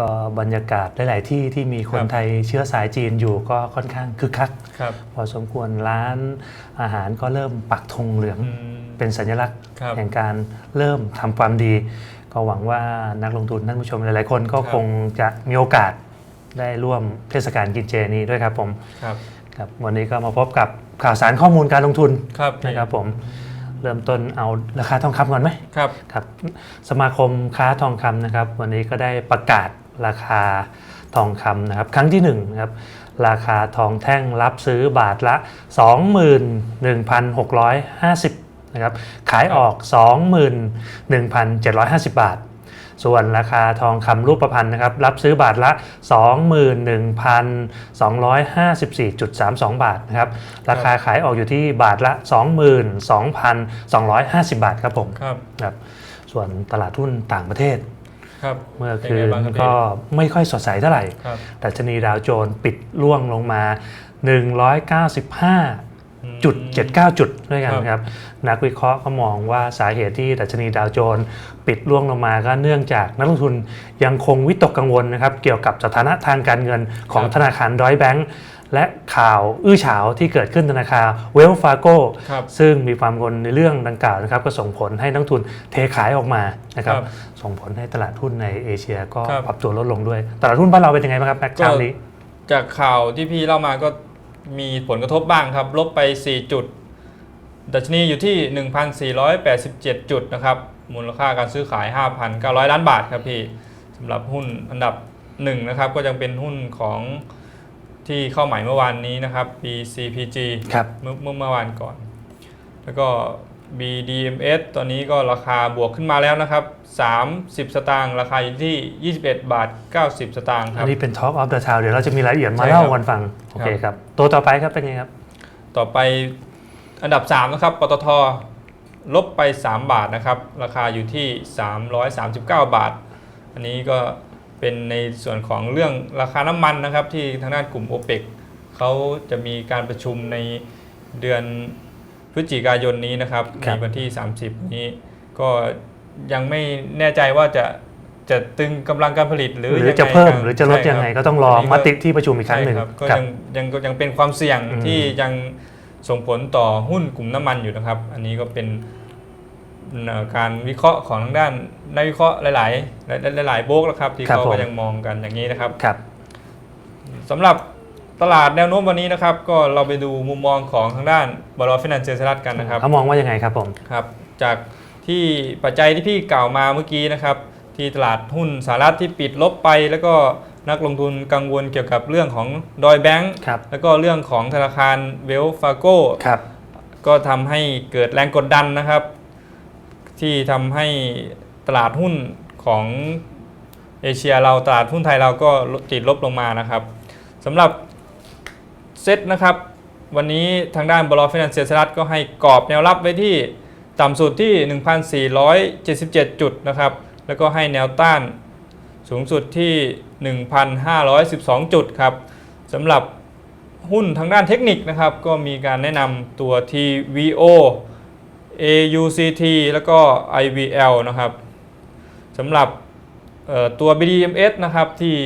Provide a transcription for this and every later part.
ก็บรรยากาศหลาย ๆ ที่ที่มีคนครับไทยเชื้อสายจีนอยู่ก็ค่อนข้างคึกคักครับพอสมควรร้านอาหารก็เริ่มปักธงเหลืองอืมเป็นสัญลักษณ์ครับแห่งการเริ่มทำความดี ก็หวังว่านักลงทุนท่านผู้ชมหลาย ๆ คนก็ครับคงจะมีโอกาสได้ร่วมเทศกาลกินเจนี้ด้วยครับผมครับครับวันนี้ก็มาพบกับข่าวสารข้อมูลการลงทุนครับนะครับผมเริ่มต้นเอาราคาทองคำก่อนไหมครับครับ สมาคมค้าทองคำนะครับ วันนี้ก็ได้ประกาศ ราคาทองคำนะครับครั้งที่1นงนะครับราคาทองแท่งรับซื้อบาทละ 21,650นะครับขายออก 21,750 บาท ส่วนราคาทองคำรูปพรรณนะครับรับซื้อบาทละ 21,254.32 บาทนะครับราคาขายออกอยู่ที่บาทละ 22,250 บาทครับผมครับครับส่วนตลาดหุ้นต่างประเทศ ครับเมื่อเป็นคืไงนบ้างครับก็ไม่ค่อยสดใสเท่าไหร่ครับดัชนีดาวโจนส์ปิดร่วงลงมา 195จุด79 จุดด้วยกันครับครับ นักวิเคราะห์ก็มองว่าสาเหตุที่ดัชนีดาวโจนส์ปิดร่วงลงมาก็เนื่องจากนักลงทุนยังคงวิตกกังวลนะครับ เกี่ยวกับสถานะทางการเงินของธนาคารร้อยแบงก์ และข่าวอื้อฉาวที่เกิดขึ้นธนาคารเวลฟาโกครับซึ่งมีความกังวลในเรื่องดังกล่าวนะครับก็ส่งผลให้นักลงทุนเทขายออกมานะครับครับส่งผลให้ตลาดหุ้นในเอเชียก็ครับปรับตัวลดลงด้วย ตลาดหุ้นบ้านเราเป็นยังไงบ้างครับแม็กก็เช้านี้ จากข่าวที่พี่เล่ามาก็มีผลกระทบบ้างครับ ลบไป 4 จุด ดัชนีอยู่ที่ 1,487 จุดนะครับมูลค่าการซื้อขาย 5,900 ล้านบาทครับพี่สำหรับหุ้นอันดับหนึ่งนะครับก็ยังเป็นหุ้นของ ที่เข้าใหม่เมื่อวานนี้นะครับ BCPG ครับเมื่อเมื่อเมื่อวานก่อน แล้วก็ BDMs ตอนนี้ก็ราคาบวกขึ้นมาแล้วนะครับ 30 สตางค์ราคาอยู่ที่ 21 บาท 90 สตางค์คอัรันบนี้เป็น Talk of the Town เดี๋ยวเราจะมีรายละเอียดมาใช่เล่าครับกันฟัง โอเคครับ ตัวต่อไปครับเป็นยังไงครับ ต่อไปอันดับ 3 นะครับ ปตทลบไป 3 บาทนะครับ ราคาอยู่ที่ 339 บาท อันนี้ก็ เป็นในส่วนของเรื่องราคาน้ำมันนะครับ ที่ทางด้านกลุ่ม o p e ปเขาจะมีการประชุมในเดือนพฤศจิกายนนี้นะครับครัในบวันที่ 30 นี้ก็ยังไม่แน่ใจว่าจะจะตึงกำลังการผลิตหรือหรือยังไงจะเพิ่มกันหรือจะลดใช่ยังไงครับก็ต้องรออันนี้มก็ติที่ประชุมอีกครั้งหนึ่งใช่ครับก็ครัยับงยังก็ยังเป็นความเสี่ยงอืมที่ยังส่งผลต่อหุ้นกลุ่มน้ำมันอยู่นะครับ อันนี้ก็เป็นเอ่อ การวิเคราะห์ของทางด้านนักวิเคราะห์หลายๆหลายๆหลายๆโบรกแล้วครับที่ครับเขาผมก็ยังมองกันอย่างนี้นะครับครับ สำหรับตลาดแนวโน้มวันนี้นะครับ ก็เราไปดูมุมมองของทางด้านบรอฟินันเชียสรัตกันนะครับ เขามองว่ายังไงครับผม ครับจากที่ปัจจัยที่พี่กล่าวมาเมื่อกี้นะครับที่ตลาดหุ้นสหรัฐที่ปิดลบไป แล้วก็นักลงทุนกังวลเกี่ยวกับเรื่องของดอยแบงก์ครับ แล้วก็เรื่องของธนาคารเวลฟาโก ครับ ก็ทำให้เกิดแรงกดดันนะครับ ที่ทำให้ตลาดหุ้นของเอเชียเราตลาดหุ้นไทยเราก็ติดลบลงมานะครับสำหรับเซ็ตนะครับ วันนี้ทางด้านบลอฟินันเซียสรัฐก็ให้กรอบแนวรับไว้ที่ต่ำสุดที่ 1,477 จุดนะครับ แล้วก็ให้แนวต้านสูงสุดที่ 1,512 จุดครับสำหรับหุ้นทางด้านเทคนิคนะครับ ก็มีการแนะนำตัว TVO AUCT แล้วก็ IVL นะครับสำหรับเอ่อตัว BDMs นะครับที่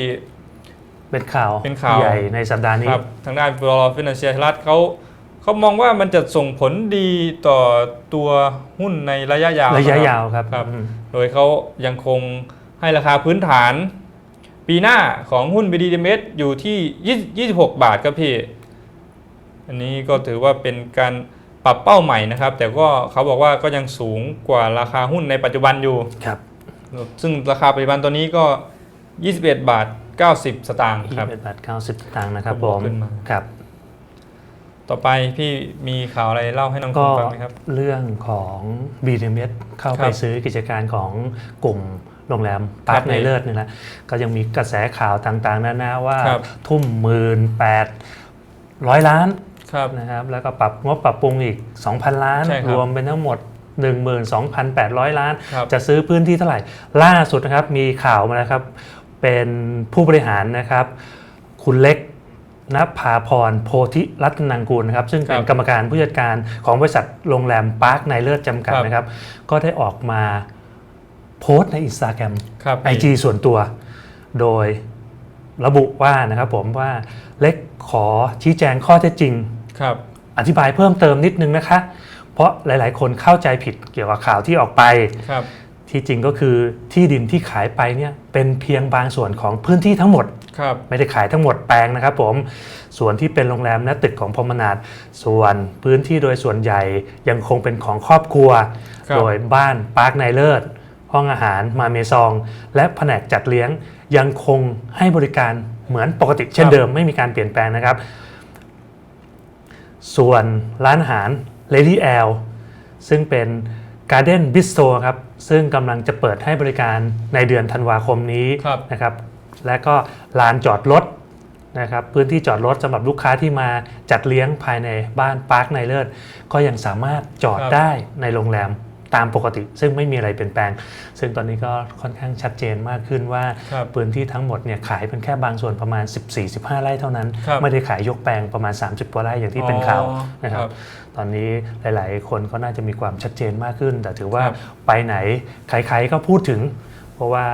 เป็นข่าวเป็นข่าวใหญ่ในสัปดาห์นี้ครับทางด้านบลอฟินแลนเซียรัฐเขาเขามองว่ามันจะส่งผลดีต่อตัวหุ้นในระยะยาวระยะนยาวครับครับอืมโดยเขายังคงให้ราคาพื้นฐาน ปีหน้าของหุ้น BDMs อยู่ที่ 26 บาทครับพี่ อันนี้ก็ถือว่าเป็นการ ปรับเป้าใหม่นะครับ แต่ก็เขาบอกว่าก็ยังสูงกว่าราคาหุ้นในปัจจุบันอยู่ ครับ ซึ่งราคาปัจจุบันตัวนี้ก็ 21 บาท 90 สตางค์ยี่ครับสิบเอ็ดบาทเก้าสิบตังค์นะครับก็ผบวกมขึ้นมาครับ ต่อไปพี่มีข่าวอะไรเล่าให้น้องคุก็ณฟังไหมครับ เรื่องของ b d m s เข้าคไปรับซื้อกิจการของกลุ่มโรงแรมปาร์ครัคบในเลิศนี่แหละก็ยังมีกระแสข่าวต่างๆนานาว่าครับทุ่มหมื่นแปดร้อยล้าน ครับนะครับแล้วก็ปรับงบปรับปรุงอีก 2,000 ล้านใช่ครับรวมเป็นทั้งหมด 12,800 ล้าน ครับ จะซื้อพื้นที่เท่าไหร่ ล่าสุดนะครับมีข่าวมานะครับ เป็นผู้บริหารนะครับ คุณเล็กนภาพรโพธิรัตนังกูลนะครับ ซึ่งเป็นครับกรรมการผู้จัดการของบริษัทโรงแรมปาร์คในเลิศจำกัดครับ นะครับ ก็ได้ออกมาโพสต์ในอินสตาแกรม ครับ ไอจีส่วนตัวโดยระบุว่านะครับผมว่าเล็กขอชี้แจงข้อเท็จจริง ครับอธิบายเพิ่มเติมนิดนึงนะคะ เพราะหลาย ๆ คนเข้าใจผิดเกี่ยวกับข่าวที่ออกไปครับที่จริงก็คือที่ดินที่ขายไปเนี่ยเป็นเพียงบางส่วนของพื้นที่ทั้งหมดครับไม่ได้ขายทั้งหมดแปลงนะครับผมส่วนที่เป็นโรงแรมและตึกของพรหมนาดส่วนพื้นที่โดยส่วนใหญ่ยังคงเป็นของครอบครัวครับโดยบ้านปาร์คไนเลิศห้องอาหารมาเมซอง และแผนกจัดเลี้ยงยังคงให้บริการเหมือนปกติเช่นเดิมไม่มีการเปลี่ยนแปลงนะครับ ส่วนร้านอาหาร Lady L ซึ่งเป็น Garden Bistro ครับ ซึ่งกำลังจะเปิดให้บริการในเดือนธันวาคมนี้ครับนะครับ และก็ลานจอดรถนะครับพื้นที่จอดรถสำหรับลูกค้าที่มาจัดเลี้ยงภายในบ้านปาร์คไนเลิศก็ยังสามารถจอดครับได้ในโรงแรม ตามปกติ ซึ่งไม่มีอะไรเปลี่ยนแปลง ซึ่งตอนนี้ก็ค่อนข้างชัดเจนมากขึ้นว่าครับพื้นที่ทั้งหมดเนี่ยขายเป็นแค่บางส่วนประมาณ 14-15 ไร่เท่านั้นครับไม่ได้ขายยกแปลงประมาณ 30กว่าไร่อย่างที่เป็นข่าวอ๋อนะครับครับ ตอนนี้หลาย ๆ คนก็น่าจะมีความชัดเจนมากขึ้น แต่ถือว่าครับไปไหนใครๆก็พูดถึง เพราะว่า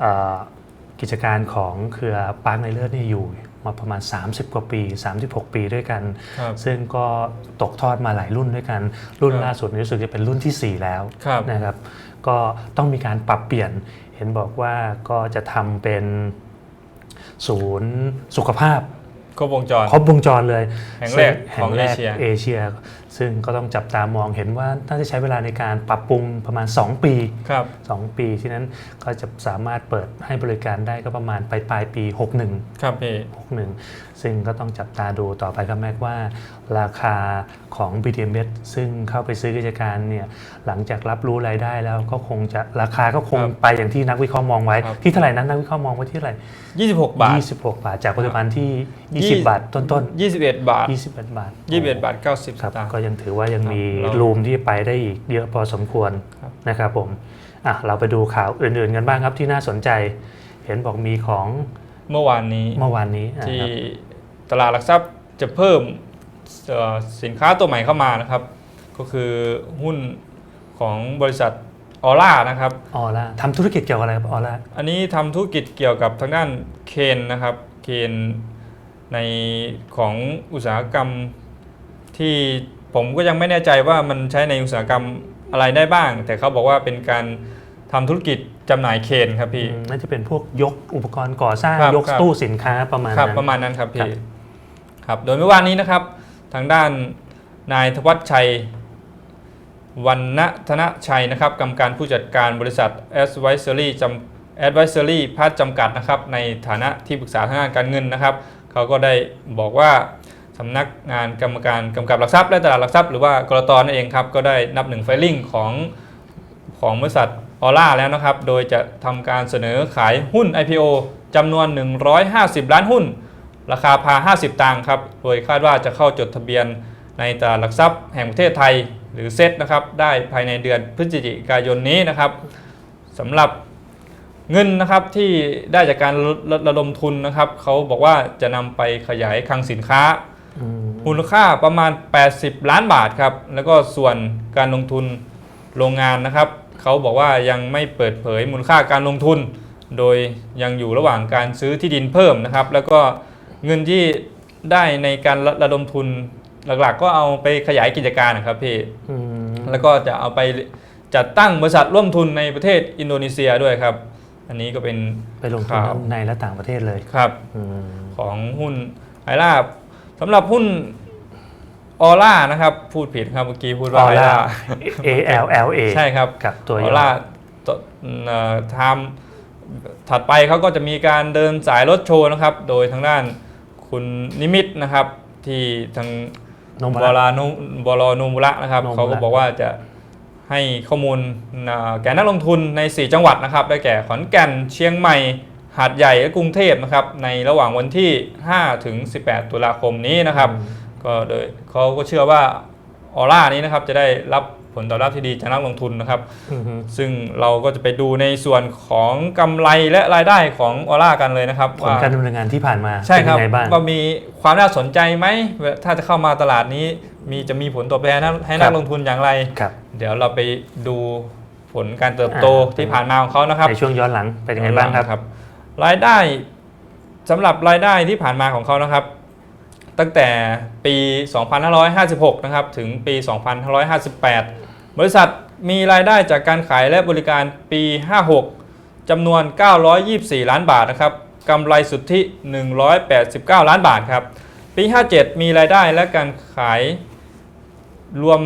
เอ่อกิจการของเครือปาร์คในเลิศนี่อยู่ มาประมาณ 30 กว่าปี 36 ปีด้วยกันครับซึ่งก็ตกทอดมาหลายรุ่นด้วยกัน รุ่นครับล่าสุดนี้รู้สึกจะเป็นรุ่นทีสี่4 แล้วครับนะครับก็ต้องมีการปรับเปลี่ยนเห็นบอกว่าก็จะทำเป็นศูนย์สุขภาพครบวงจรครบวงจรเลย แห่งแรกซึ่ของแห่เอเชียเอเชีย ซึ่งก็ต้องจับตามองเห็นว่าน่าจะใช้เวลาในการปรับปรุงประมาณ 2 ปีครับ2ปีที่นั้นก็จะสามารถเปิดให้บริการได้ก็ประมาณปลายปลายปี 61 ครับพี่61 ซึ่งก็ต้องจับตาดูต่อไปครับแม็กว่า ราคาของ BTMS ซึ่งเข้าไปซื้อกิจการเนี่ยหลังจากรับรู้รายได้แล้วก็คงจะราคาก็คงครับไปอย่างที่นักวิเคราะห์มองไว้ครับที่เท่าไหร่นั้นนักวิเคราะห์มองไว้ที่เท่าไหร่26 บาท 26 บาท จากปัจจุบันที่ยี่20 บาทต้นๆ21 บาท 21 บาท21บาท90สครับตางค์ก็ยังถือว่ายังมีครับเรารูมที่ไปได้อีกเยอะพอสมควรครับนะครับผมอะเราไปดูข่าวอื่นๆกันบ้างครับที่น่าสนใจ เห็นบอกมีของเมื่อวานนี้เมื่อวานนี้อะที่ครับตลาดหลักทรัพย์จะเพิ่มเอ่อสินค้าตัวใหม่เข้ามานะครับ ก็คือหุ้นของบริษัทออร่านะครับออร่าทำธุรกิจเกี่ยวกับอะไรครับออร่าอันนี้ทำธุรกิจเกี่ยวกับทางด้านเคนนะครับเคนในของอุตสาหกรรมที่ ผมก็ยังไม่แน่ใจว่ามันใช้ในอุตสาหกรรมอะไรได้บ้าง แต่เขาบอกว่าเป็นการทำธุรกิจจำหน่ายเคนครับพี่ อืมน่าจะเป็นพวกยกอุปกรณ์ก่อสร้างครับยกครับ ตู้สินค้าประมาณครับนั้น ประมาณนั้นครับครัพี่บ ครับโดยเมื่อวานนี้นะครับ ทางด้านนายธวัชชัยวันณธนชัยนะครับกรรมการผู้จัดการบริษัท Advisory จำ Advisory พัฒจำกัดนะครับในฐานะที่ปรึกษาทางด้านการเงินนะครับ เขาก็ได้บอกว่า สำนักงานกรรมการกำกับหลักทรัพย์และตลาดหลักทรัพย์หรือว่ากรตนั่นเองครับก็ได้นับหนึ่งไฟลิ่งของของบริษัทออร่าแล้วนะครับ โดยจะทำการเสนอขายหุ้น IPO จำนวน 150 ล้านหุ้น ราคาพา 50 ตังค์ครับ โดยคาดว่าจะเข้าจดทะเบียนในตลาดหลักทรัพย์แห่งประเทศไทยหรือเซตนะครับ ได้ภายในเดือนพฤศจิกายนนี้นะครับสำหรับเงินนะครับที่ได้จากการระระดมทุนนะครับเขาบอกว่าจะนำไปขยายคลังสินค้า มมูลค่าประมาณ 80 ล้านบาทครับ แล้วก็ส่วนการลงทุนโรงงานนะครับ เขาบอกว่ายังไม่เปิดเผยมูลค่าการลงทุน โดยยังอยู่ระหว่างการซื้อที่ดินเพิ่มนะครับ แล้วก็เงินที่ได้ในการระระดมทุนหลักๆ ก็เอาไปขยายกิจการนะครับพี่อืมแล้วก็จะเอาไปจัดตั้งบริษัทร่วมทุนในประเทศอินโดนีเซียด้วยครับ อันนี้ก็เป็นไปลงทุนข่าวทั้งในและต่างประเทศเลยครับอืมของหุ้นไอร่า สำหรับหุ้นออร่านะครับ พูดผิดครับเมื่อกี้พูดอว่าอไอร่าร่า A L L A ใช่ครับกับตัวอย่อ อร่าตัวเอ่อทำถัดไปเขาก็จะมีการเดินสายรถโชว์นะครับ โดยทางด้านคุณนิมิตนะครับ ที่ทางโนบมาลาระนุบลนูมุระนะครับโนมุระ เขาก็บอกว่าจะให้ข้อมูลเอ่อแก่นักลงทุนใน 4 จังหวัดนะครับ ได้แก่ขอนแก่นเชียงใหม่ หาดใหญ่และกรุงเทพนะครับในระหว่างวันที่ 5 ถึง 18 ตุลาคมนี้นะครับ ก็โดยเขาก็เชื่อว่าออร่านี้นะครับจะได้รับผลตอบรับที่ดีจากนักลงทุนนะครับอืมฮึซึ่งเราก็จะไปดูในส่วนของกำไรและรายได้ของออร่ากันเลยนะครับผลว่าการดำเนินงานที่ผ่านมาใช่เป็นครับยังไงบ้างว่ามีความน่าสนใจไหม ถ้าจะเข้ามาตลาดนี้ มีจะมีผลตอบแทนให้นักลงทุนอย่างไรครับเดี๋ยวเราไปดูผลการเติบโตอ่าที่ผ่านมาของเขานะครับในช่วงย้อนหลังเป็นยังไงบ้างครับค รายได้สำหรับรายได้ที่ผ่านมาของเขานะครับ ตั้งแต่ปี 2556 นะครับ ถึงปี 2558 บริษัทมีรายได้จากการขายและบริการปี 56 จำนวน 924 ล้านบาทนะครับกำไรสุทธิ 189 ล้านบาทครับ ปี 57 มีรายได้และการขายรวม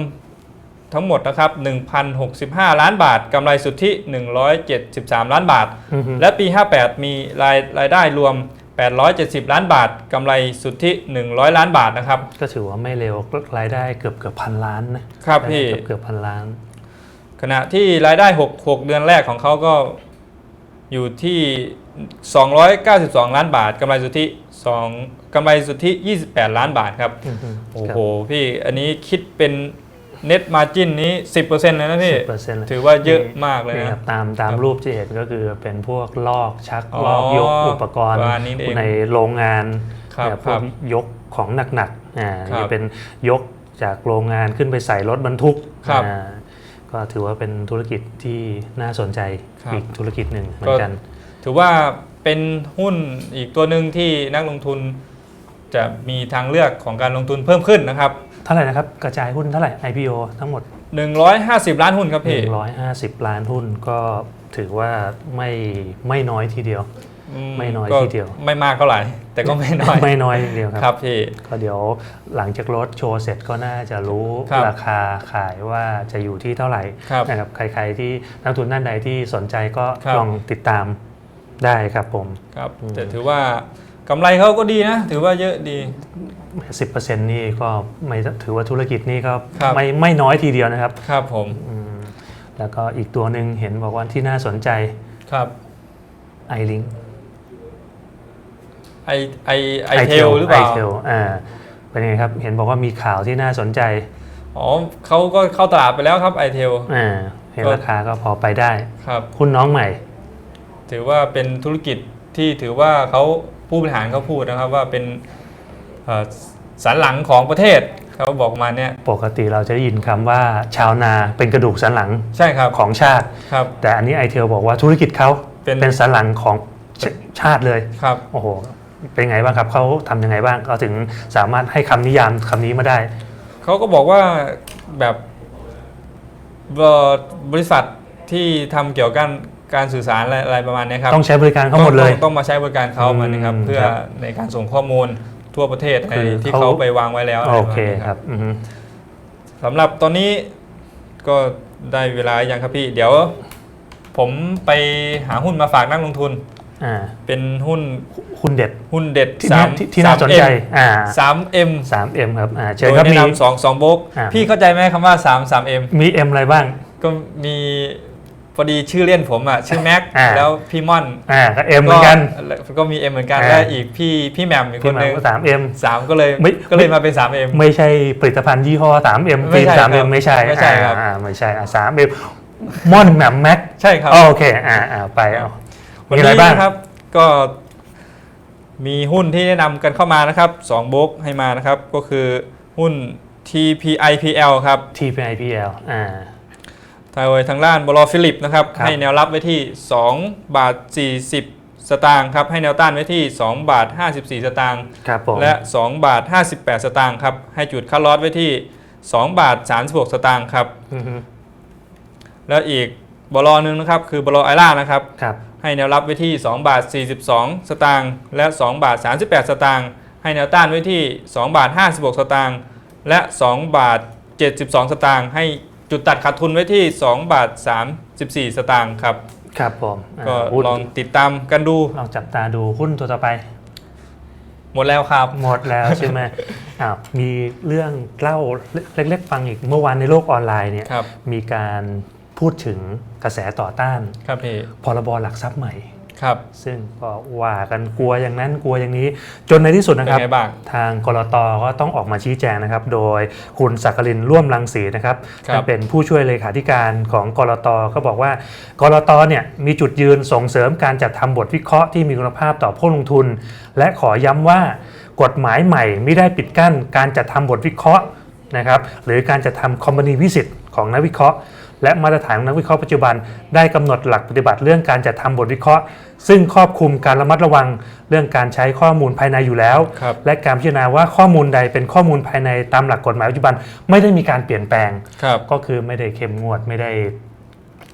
ทั้งหมดนะครับ1,065 ล้านบาทกำไรสุทธิ 173 ล้านบาทอือฮึและปี 58 มีรายรายได้รวม 870 ล้านบาทกำไรสุทธิ 100 ล้านบาทนะครับ ก็ถือว่าไม่เร็วรายได้เกือบเกือบพันล้านนะครับพี่เกือบเกือบพันล้าน ขณะที่รายได้ 6 6 เดือนแรกของเขาก็อยู่ที่ 292 ล้านบาทกำไรสุทธิ2กำไรสุทธิ 28 ล้านบาทครับอือฮึโอ้โหพี่อันนี้คิดเป็น net margin นี้ 10%เลยนะพี่สิบเปอร์เซ็นต์ถือว่าเยอะมากเลยนี่คนะรับตามตามครับรูปที่เห็นก็คือเป็นพวกลอกชักอ๋อลอกยกอุปกรณ์ประมาณนี้เองในโรงงานครับเนี่ยพควรักบยกของหนักๆอ่าครับนี่เป็นยกจากโรงงานขึ้นไปใส่รถบรรทุกครับอ่าก็ถือว่าเป็นธุรกิจที่น่าสนใจครับอีกธุรกิจหนึ่งเหมือนกัน ถือว่าเป็นหุ้นอีกตัวหนึ่งที่นักลงทุนจะมีทางเลือกของการลงทุนเพิ่มขึ้นนะครับเท่าไหร่นะครับ กระจายหุ้นเท่าไหร่ IPO ทั้งหมด 150 ล้านหุ้นครับพี่150 ล้านหุ้นก็ถือว่าไม่ไม่น้อยทีเดียวอืไม่น้อยก็ทีเดียว ไม่มากเท่าไหร่ แต่ก็ไม่น้อย ไม่น้อยทีเดียวครับครับพี่ก็เดี๋ยวหลังจากรถโชว์เสร็จก็น่าจะรู้ครับราคาขายว่าจะอยู่ที่เท่าไหร่ครับนะครับใครๆที่นักทุนท่านใดที่สนใจก็ครับลองติดตามได้ครับผมครับอืมแต่ถือว่า กำไรเขาก็ดีนะ ถือว่าเยอะดี 10%นี่ก็ไม่ถือว่าธุรกิจนี่ก็ครับ ไม่ไม่น้อยทีเดียวนะครับครับผมอืมแล้วก็อีกตัวหนึ่งเห็นบอกว่าที่น่าสนใจครับ i l i n k ไอไอไอเทลหรือเปล่า ไอเทลอ่าเป็นยังไงครับ เห็นบอกว่ามีข่าวที่น่าสนใจอ๋อเขาก็เข้าตลาดไปแล้วครับไอเทลอ่าเห็นก็ราคาก็พอไปได้ ครับหุ้นน้องใหม่ ถือว่าเป็นธุรกิจที่ถือว่าเขา ผู้บริหารเขาพูดนะครับว่าเป็นเอ่อสันหลังของประเทศเขาบอกมาเนี่ยปกติเราจะได้ยินคำว่าชาวนาเป็นกระดูกสันหลังใช่ครับของชาติครับแต่อันนี้ไอเทลบอกว่าธุรกิจเขาเป็นเป็นสันหลังของชชาติเลยครับโอ้โหเป็นไงบ้างครับเขาทำยังไงบ้างเขาถึงสามารถให้คำนิยามคำนี้มาได้เขาก็บอกว่าแบบเอ่อบริษัทที่ทำเกี่ยวกับ การสื่อสารอะไรอะไรประมาณเนี้ยครับต้องใช้บริการเขาหมดเลย ต้องต้องมาใช้บริการเขาอืมมันนะครับเพื่อครับในการส่งข้อมูลทั่วประเทศคือที่เขาเขาไปวางไว้แล้วอะไรโอประมาณเคนี้ครับอือฮึสำหรับตอนนี้ก็ได้เวลายังครับพี่ เดี๋ยวผมไปหาหุ้นมาฝากนักลงทุนอ่าเป็นหุ้นหุ้นเด็ดหุ้นเด็ดที่สาน่ามที่ที่น่าสนใจอ่าสามเอ็มสามเอ็มครับอ่าเชิโดญยครับแนะมีนำสองสองโบกอ่าพี่เข้าใจไหมคำว่าสามสามเอ็มมีเอ็มอะไรบ้าง ก็มี พอดีชื่อเล่นผมอะชื่อแม็กอ่า แล้วพี่ม่อนอ่าก็เอ็มเหมือนกัน ก็มีเอ็มเหมือนกันอ่า และอีกพี่พี่แหม่มอีกคที่นหมาหยนึงว่าสามเอ็ม สามก็เลยไม่ ก็เลยมาเป็นสามเอ็ม ไม่ใช่ผลิตภัณฑ์ยี่ห้อ 3M ไม่ฟิล์ม ใช่ครับ 3M ไม่ใช่ไม่ใช่ครับ อ่าไม่ใช่อ่า 3M ม่อนแหม่มแม็กใช่ครับ โอเคอ่าอ่าไปเอาวันมีอะไรนี้บ้าง นะครับก็มีหุ้นที่แนะนำกันเข้ามานะครับสองโบกให้มานะครับ ก็คือหุ้น TPIPL ครับ TPIPL อ่า ทางโดยทางด้านบลฟิลิปนะครับครับ ให้แนวรับไว้ที่ 2 บาท 40 สตางค์ครับให้แนวต้านไว้ที่ 2 บาท 54 สตางค์ครับผม และ 2 บาท 58 สตางค์ครับให้จุดคัดลอสไว้ที่ 2 บาท 36 สตางค์ครับอือฮึแล้วอีกบลหนึงนะครับคือบลไอล่านะครับ ครับ ให้แนวรับไว้ที่ 2 บาท 42 สตางค์และ 2 บาท 38 สตางค์ให้แนวต้านไว้ที่ 2 บาท 56 สตางค์และ 2 บาท 72 สตางค์ให้ จุดตัดขาดทุนไว้ที่ 2 บาท 34 สตางค์ครับ ครับผมอ่าก็หุ้นลองติดตามกันดู ลองจับตาดูหุ้นตัวต่อไป หมดแล้วครับ หมดแล้วใช่ไหมอ้าวมีเรื่องเล่าเล็กๆฟังอีกเมื่อวานในโลกออนไลน์เนี่ย ครับ มีการพูดถึงกระแสต่อต้าน ครับพี่พรบหลักทรัพย์ใหม่ ครับ ซึ่งก็ว่ากันกลัวอย่างนั้นกลัวอย่างนี้ จนในที่สุดเป็นนะครับไงบ้าง ทางกรตก็ต้องออกมาชี้แจงนะครับ โดยคุณสักกลินร่วมรังสีนะครับครับ ท่านเป็นผู้ช่วยเลขาธิการของกรตก็บอกว่ากรตเนี่ยมีจุดยืนส่งเสริมการจัดทำบทวิเคราะห์ที่มีคุณภาพต่อผู้ลงทุน และขอย้ำว่ากฎหมายใหม่ไม่ได้ปิดกั้น การจัดทำบทวิเคราะห์นะครับหรือการจัดทำคอมพานีวิสิตของนักวิเคราะห์ และมาตรฐานของนักวิเคราะห์ปัจจุบัน ได้กำหนดหลักปฏิบัติเรื่องการจัดทำบทวิเคราะห์ ซึ่งครอบคลุมการระมัดระวังเรื่องการใช้ข้อมูลภายในอยู่แล้วครับและการพิจารณาว่าข้อมูลใดเป็นข้อมูลภายในตามหลักกฎหมายปัจจุบันไม่ได้มีการเปลี่ยนแปลงครับก็คือไม่ได้เข้มงวดไม่ได้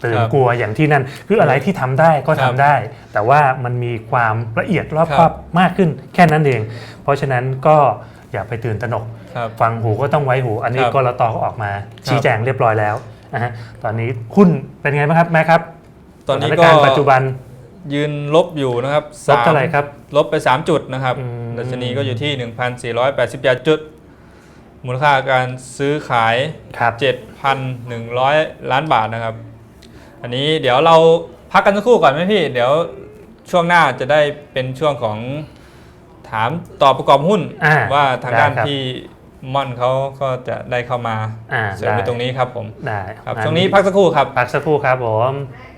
ตื่นครับกลัวอย่างที่นั่นคืออะไรที่ทำได้ก็คทำรับได้ แต่ว่ามันมีความละเอียดรอบครับคอบมากขึ้นแค่นั้นเอง เพราะฉะนั้นก็อย่าไปตื่นตระหนกครับฟังหูก็ต้องไว้หู อันนี้ครับกรตก็ออกมาชี้แจงเรียบร้อยแล้ว นะฮะตอนนี้หุ้นเป็นไงบ้างครับแม่ครับตอนนี้สถาก็การณ์ปัจจุบัน ยืนลบอยู่นะครับลบเท่าไหร่ครับลบไป 3 จุดนะครับอืม ดัชนีก็อยู่ที่ 1,487จุด มูลค่าการซื้อขาย ครับ 7,100 ล้านบาทนะครับ อันนี้เดี๋ยวเราพักกันสักครู่ก่อนไหมพี่ เดี๋ยวช่วงหน้าจะได้เป็นช่วงของถามตอบประกอบหุ้น อ่าว่าทางด้านได้ครับพี่ ม่อนเขาก็จะได้เข้ามาอ่าเสริมในได้ ตรงนี้ครับผมได้ครับช่วงนี้พักสักครู่ครับ พักสักครู่ครับผม Bye.